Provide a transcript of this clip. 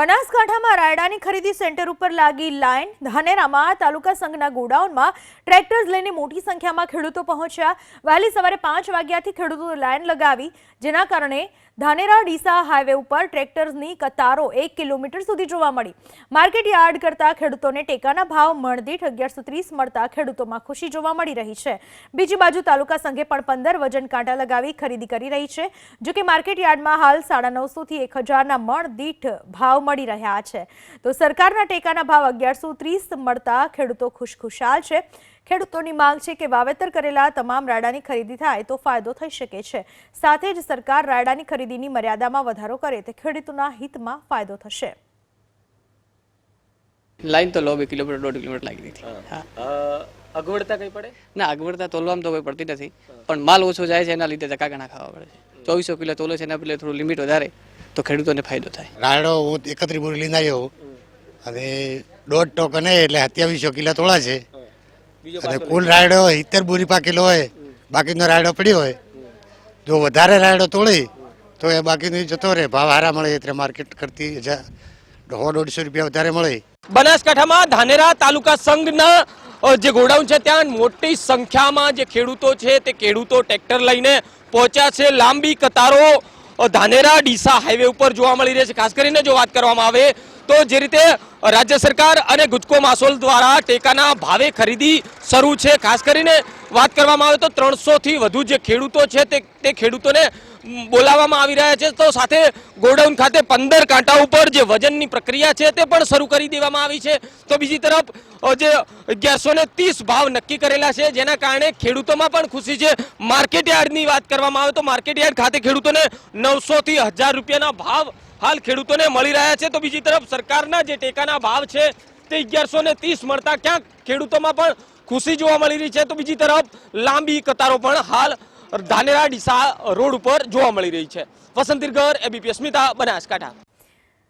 બનાસકાંઠામાં રાયડાની ખરીદી સેન્ટર ઉપર લાગી લાઇન. ધાનેરામાં તાલુકા સંઘના ગોડાઉનમાં ટ્રેક્ટર્સ લઈને મોટી સંખ્યામાં ખેડૂતો પહોંચ્યા. વહેલી સવારે પાંચ વાગ્યાથી ખેડૂતો લાઇન લગાવી, જેના કારણે ધાનેરા ડીસા હાઈવે ઉપર ટ્રેક્ટર્સની કતારો એક કિલોમીટર સુધી જોવા મળી. માર્કેટ યાર્ડ કરતા ખેડૂતોને ટેકાના ભાવ મણદીઠ અગિયારસો ત્રીસ મળતા ખેડૂતોમાં ખુશી જોવા મળી રહી છે. બીજી બાજુ તાલુકા સંઘે પણ પંદર વજન કાંટા લગાવી ખરીદી કરી રહી છે, જો કે માર્કેટ યાર્ડમાં હાલ સાડા નવસોથી એક હજારના મણ દીઠ ભાવ મળી રહ્યા છે. તો સરકારના ટેકાના ભાવ અગિયારસો ત્રીસ મળતા ખેડૂતો ખુશખુશાલ છે. ખેડૂતોની માંગ છે કે વાવેતર કરેલા તમામ રાયડાની ખરીદી થાય તો ફાયદો થઈ શકે છે. સાથે જ સરકાર રાયડાની ખરીદીની મર્યાદામાં વધારો કરે તો ખેડૂતોના હિતમાં ફાયદો થશે. લાઈન તો લો બે કિલોમીટર દોઢ કિલોમીટર લાગી હતી. હા. અગવડતા કઈ પડે? ના અગવડતા તોલવામાં તો કોઈ પડતી નથી. પણ માલ ઓછો જાય છે એના લીધે ધક્કા ઘણા ખાવા પડે છે. ચોવીસો કિલો તોલે છે એના બદલે થોડું લિમિટ વધારે તો ખેડૂતોને ફાયદો થાય. રાયડો હું એકત્રી બોરી લઈને આવ્યો અને દોઢ ટોકન એટલે સત્યાવીસો કિલો તોળા છે અને કુલ રાયડો સિત્તેર બુરી પાકેલો હોય બાકીનો રાયડો પડ્યો હોય. જો વધારે રાયડો તોડી તો એ બાકીનો જતો રહે. ભાવ હારા મળે એટલે માર્કેટ કરતી સો દોઢસો રૂપિયા વધારે મળે. બનાસકાંઠામાં ધાનેરા તાલુકા સંઘના જે ગોડાઉન છે ત્યાં મોટી સંખ્યામાં જે ખેડૂતો છે તે ખેડૂતો ટ્રેક્ટર લઈને પહોંચ્યા છે. લાંબી કતારો ધાનેરા ડીસા હાઈવે ઉપર જોવા મળી રહી છે. ખાસ કરીને જો વાત કરવામાં આવે તો જે રીતે રાજ્ય સરકાર અને ગુજકો માસોલ દ્વારા ટેકાના ભાવે ખરીદી શરૂ છે, ખાસ કરીને વાત કરવામાં આવે તો ત્રણસો થી વધુ જે ખેડૂતો છે તે તે ખેડૂતોને બોલાવવામાં આવી રહ્યા છે. તો સાથે ગોડાઉન ખાતે પંદર કાંટા ઉપર જે વજનની પ્રક્રિયા છે તે પણ શરૂ કરી દેવામાં આવી છે. તો બીજી તરફ જે અગિયારસો ત્રીસ ભાવ નક્કી કરેલા છે, જેના કારણે ખેડૂતોમાં પણ ખુશી છે. માર્કેટ યાર્ડની વાત કરવામાં આવે તો માર્કેટ યાર્ડ ખાતે ખેડૂતોને નવસો થી હજાર રૂપિયાના ભાવ હાલ ખેડૂતોને મળી રહ્યા છે. તો બીજી તરફ સરકારના જે ટેકાના ભાવ છે, તે અગિયારસો ત્રીસ મળતા ક્યાંક ખેડૂતોમાં પણ ખુશી જોવા મળી રહી છે. તો બીજી તરફ લાંબી કતારો પણ હાલ ધાનેરા ડીસા રોડ ઉપર જોવા મળી રહી છે. વસંત ઘર એબીપી અસ્મિતા, બનાસકાંઠા.